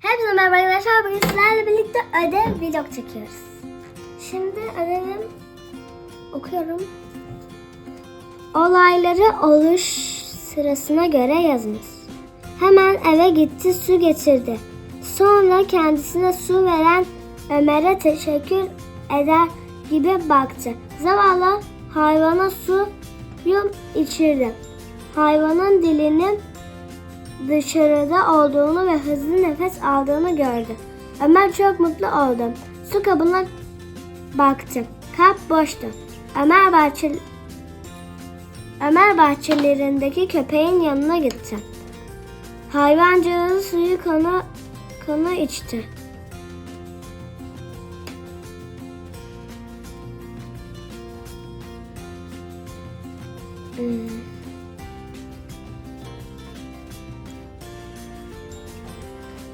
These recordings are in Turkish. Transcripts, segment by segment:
Hepinize merhaba arkadaşlar. Bugün sizlerle birlikte ödev vlog çekiyoruz. Şimdi ödevim okuyorum. Olayları oluş sırasına göre yazınız. Hemen eve gitti su getirdi. Sonra kendisine su veren Ömer'e teşekkür eder gibi baktı. Zavallı hayvana suyu içirdi. Hayvanın dilinin dışarıda olduğunu ve hızlı nefes aldığını gördü. Ömer çok mutlu oldu. Su kabına baktı. Kap boştu. Ömer bahçe Ömer bahçelerindeki köpeğin yanına gitti. Hayvancağız suyu kana kana içti. Hmm.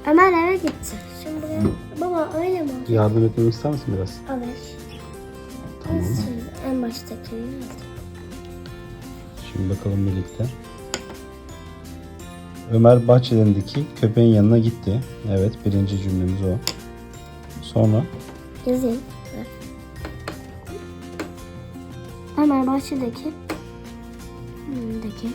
Ömer eve gitti. Şimdi. Baba öyle mi? Yardım etmemi ister misin biraz? Alır. Tamam. Şimdi en baştakini yazdım. Şimdi bakalım birlikte. Ömer bahçelerindeki köpeğin yanına gitti. Evet birinci cümlemiz o. Sonra Yazayım. Ömer bahçedeki önündeki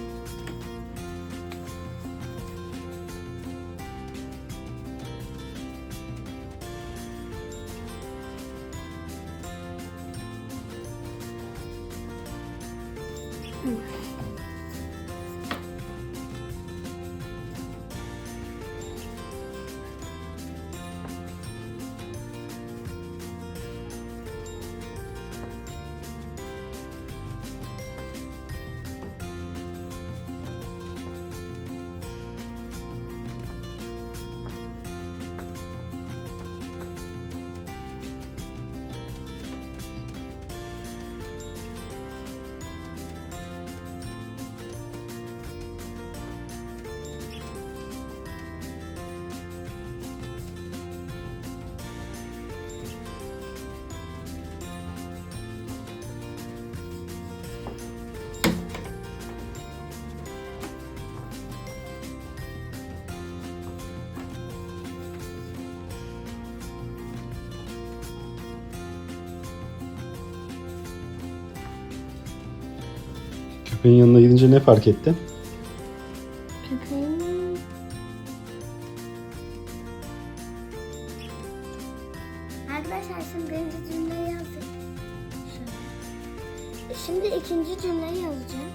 köpeğin yanına gidince ne fark ettin? köpeğin Arkadaşlar şimdi birinci cümleyi yazdık. Şimdi ikinci cümleyi yazacağım.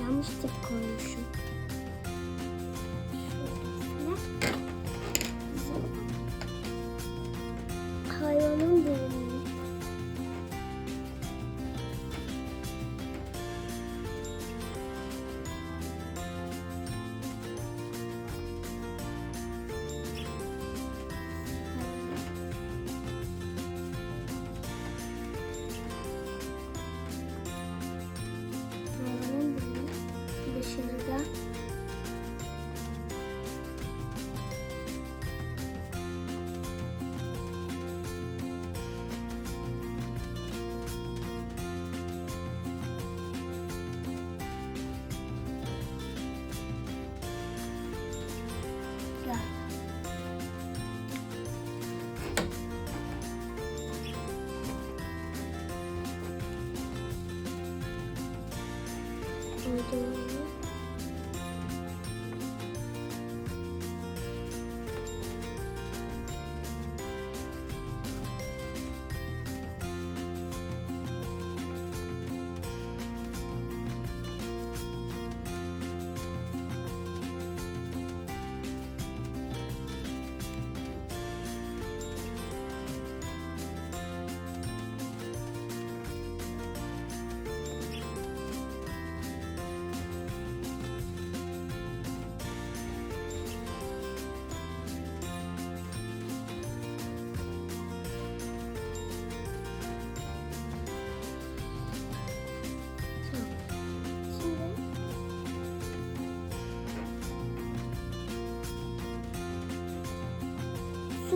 Yanlış tip koymuşum.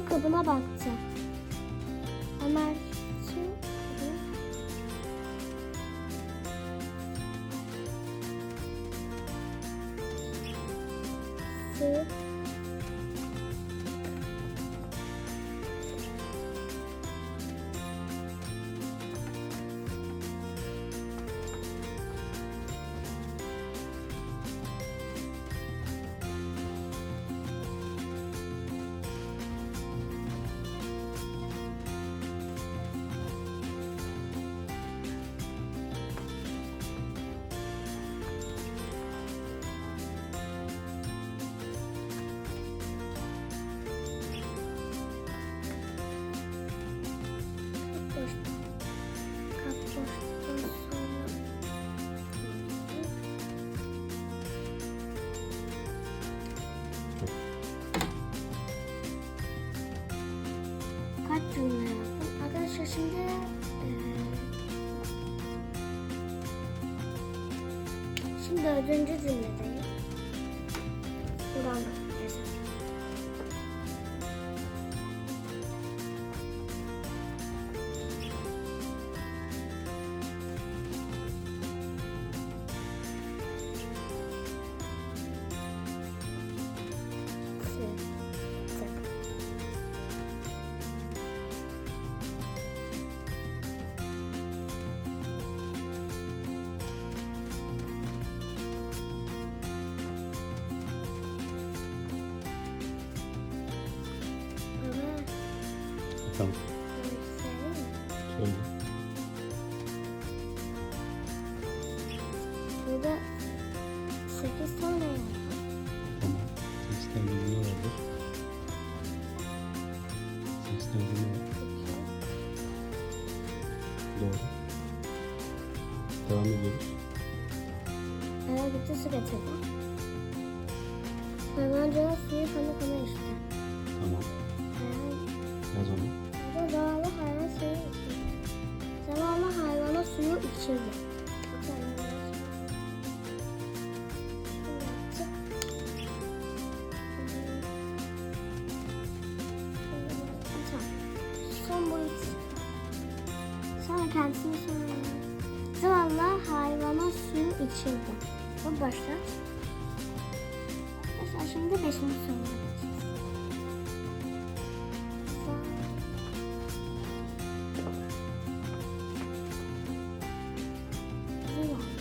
Kabına baktı. 真的真真正正的 Tamam. ben söyleyeyim mi? Söyle. Onu. Burada zavallı hayvan suyu içti. Zavallı hayvana suyu içirdi. Son boyut. Sonra kendisini sonra zavallı hayvana suyu içirdi. Bu başlar. Mesela şimdi beşinci soruya Zavallı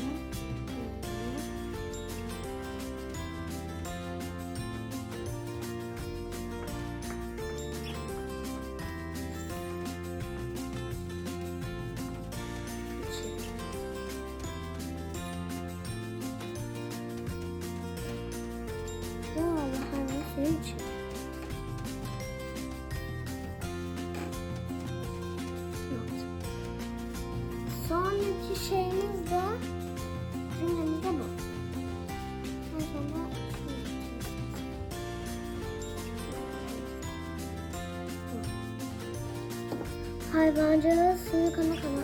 Hayvancağız suyu kana kana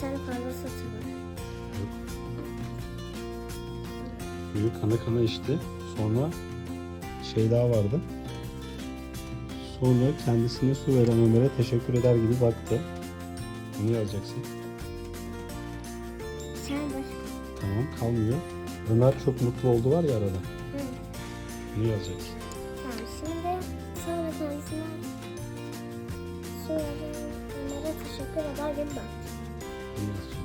tane fazla satır var. Suyu kana kana içti. Sonra şey daha vardı. Sonra kendisine su veren Ömer'e teşekkür eder gibi baktı. Bunu yazacaksın. Sen başka. Tamam kalmıyor. Ömer çok mutlu oldu var ya arada. Hı. Bunu yazacaksın. Tamam şimdi sonra kendisine su veren Ömer'e teşekkür eder gibi baktı. Bunu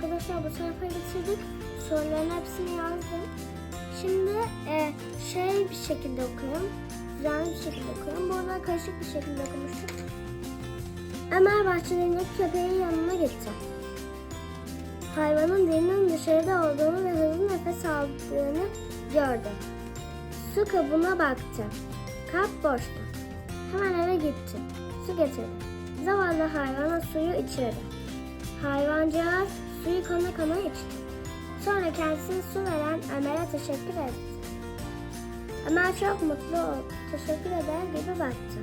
Arkadaşlar bu sayfayı bitirdik. Soruların hepsini yazdım. Şimdi e, şey bir şekilde okuyorum. Düzenli bir şekilde okuyorum. Bu arada karışık bir şekilde okumuştum. Ömer bahçelerindeki köpeğin yanına gitti. Hayvanın dilinin dışarıda olduğunu ve hızlı nefes aldığını gördü. Su kabına baktı. Kap boştu. Hemen eve gitti. Su getirdi. Zavallı hayvana suyu içirdi. Hayvancağız suyu kana kana içti. Sonra kendisine su veren Ömer'e teşekkür etti. Ömer çok mutlu oldu. Teşekkür eder gibi baktı.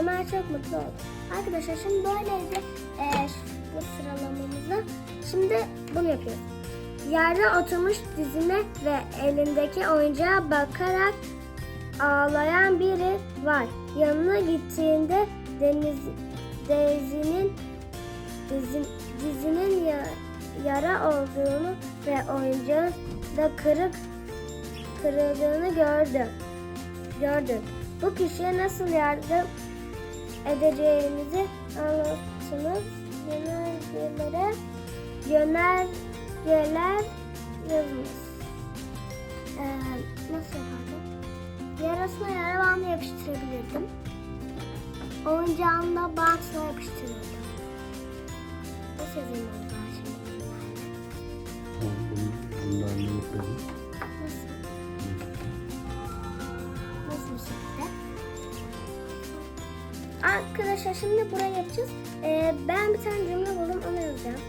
Ömer çok mutlu oldu. Arkadaşlar şimdi böyleydi eee, bu sıralamamızda. Şimdi bunu yapıyoruz. Yerde oturmuş dizine ve elindeki oyuncağa bakarak ağlayan biri var. Yanına gittiğinde deniz, Daisy'nin dizin, dizinin ya- yara olduğunu ve oyuncağın da kırık kırıldığını gördü. Gördü. Bu kişiye nasıl yardım edeceğinizi anlatınız. Yönergelere yönergeler yazınız. Ee, nasıl yapardım? Yarasına yara bandı yapıştırabilirdim. Oyuncağını da bantla yapıştırırdım. Onu ben şimdi? Tamam bunu? Nasıl bir şekilde? Arkadaşlar şimdi buraya yapacağız. Ee, ben bir tane cümle buldum onu yazacağım.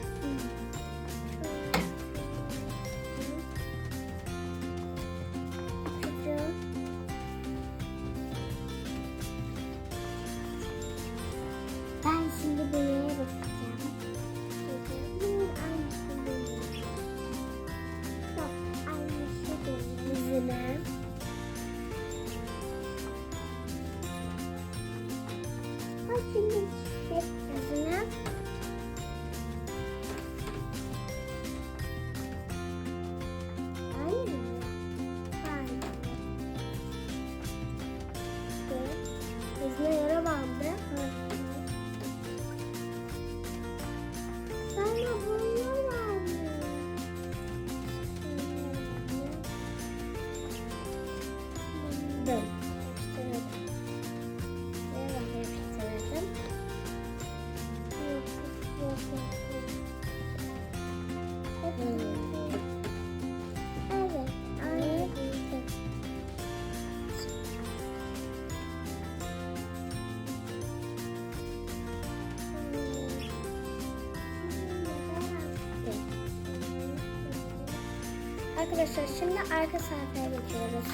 Arkadaşlar şimdi arka sayfaya geçiyoruz.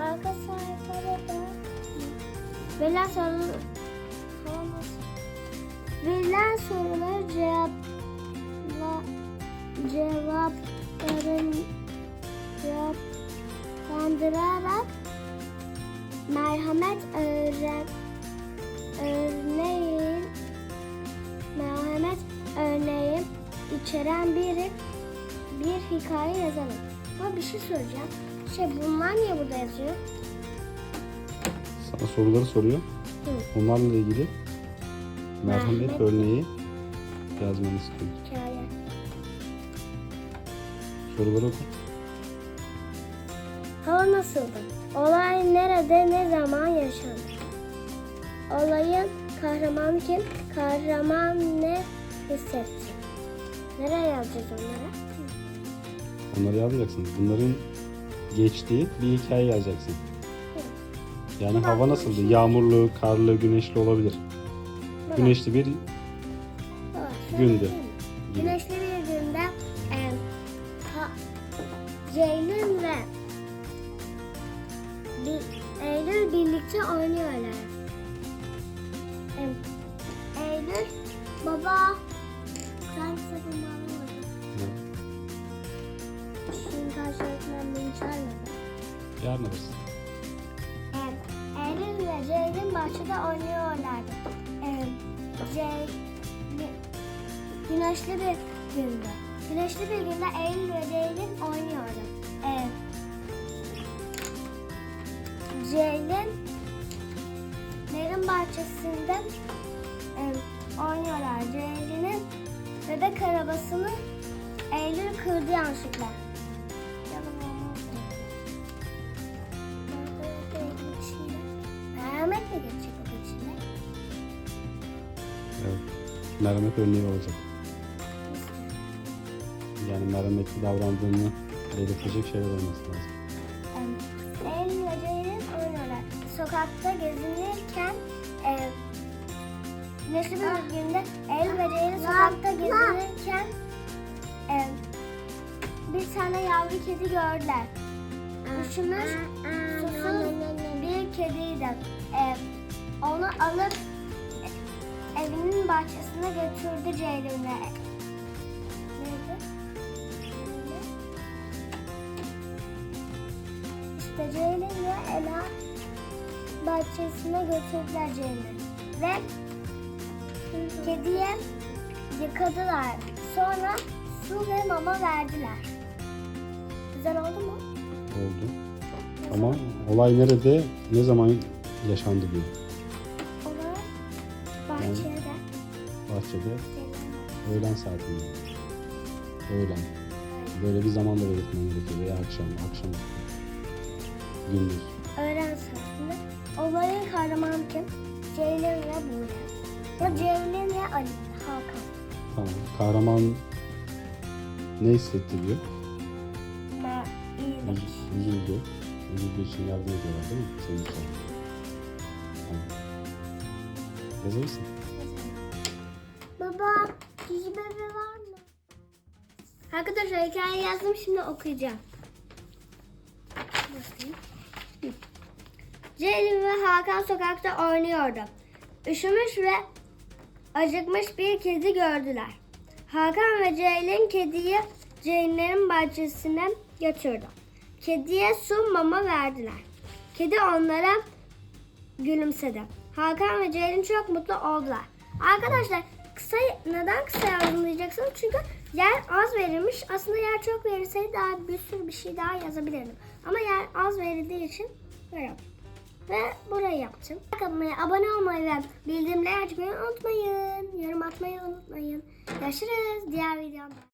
Arka sayfada da verilen soruları verilen soruları cevapla cevapların cevaplandırarak merhamet öğren örneğin merhamet örneği içeren biri bir hikaye yazalım. Ama bir şey soracağım. Şey bunlar niye burada yazıyor? Sana soruları soruyor. Hı. Onlarla ilgili merhamet Merhamet. örneği yazmanı istiyor. Hikaye. Soruları oku. Hava nasıldı? Olay nerede, ne zaman yaşandı? Olayın kahramanı kim? Kahraman ne hissetti? Nereye yazacağız onları? Onları yazacaksın. Bunların geçtiği bir hikaye yazacaksın. Yani hava nasıldı? Yağmurlu, karlı, güneşli olabilir. Güneşli bir baba, şöyle gündü. mı? Güneşli bir günde e, ha, Ceylin ve Eylül birlikte oynuyorlar. E, Eylül baba sen sakın bağlamadım. Şimdi karşı öğretmen beni çağırmadı. yarın alırsın. Eylül ve Ceylin bahçede oynuyorlardı. E, Ceylin güneşli bir günde. Güneşli bir günde Eylül ve Ceylin oynuyordu. E, Ceylin Lerin bahçesinde e, oynuyorlar. Ceylin'in bebek arabasını Eylül kırdı yanlışlıkla. Merhamet örneği olacak. Yani merhametli davrandığını belirtecek şeyler olması lazım. Eylül ve Ceylin oynuyorlar. Sokakta gezinirken e, neşli bir günde ve Ceylin sokakta gezinirken e, bir tane yavru kedi gördüler. Üşümüş, susuz bir kediydi. E, onu alıp evinin bahçesine götürdü Ceylin ve Neydi? Neydi? İşte Ceylin ve Ela bahçesine götürdüler Ceylin. Ve kediye yıkadılar. Sonra su ve mama verdiler. Güzel oldu mu? Oldu. Ama olay nerede, ne zaman yaşandı diyor. Ceylin öğlen saatinde. Öğlen. Böyle bir zaman da belirtmen gerekiyor. Veya akşam, akşam. Gündüz. öğlen saatinde. Olayın kahramanı kim? Ceylin ve Buğra. Ya Ceylin ve Ali, Hakan. Tamam. Kahraman ne hissettiriyor? Ma, iyilik. Üz- Üzüldü. Üzüldüğü için yardım ediyorlar değil mi? Senin için. Tamam. Yazabilirsin. Baba, Arkadaşlar hikaye yazdım şimdi okuyacağım. Ceylin ve Hakan sokakta oynuyordu. Üşümüş ve acıkmış bir kedi gördüler. Hakan ve Ceylin kediyi Ceylinlerin bahçesine götürdü. Kediye su mama verdiler. Kedi onlara gülümsedi. Hakan ve Ceylin çok mutlu oldular. Arkadaşlar kısa neden kısa yazdım diyeceksiniz. Çünkü yer az verilmiş. Aslında yer çok verilseydi daha bir sürü bir şey daha yazabilirdim. Ama yer az verildiği için böyle. Ve burayı yaptım. Atmayı, abone olmayı ve bildirimleri açmayı unutmayın. Yorum atmayı unutmayın. Görüşürüz diğer videomda.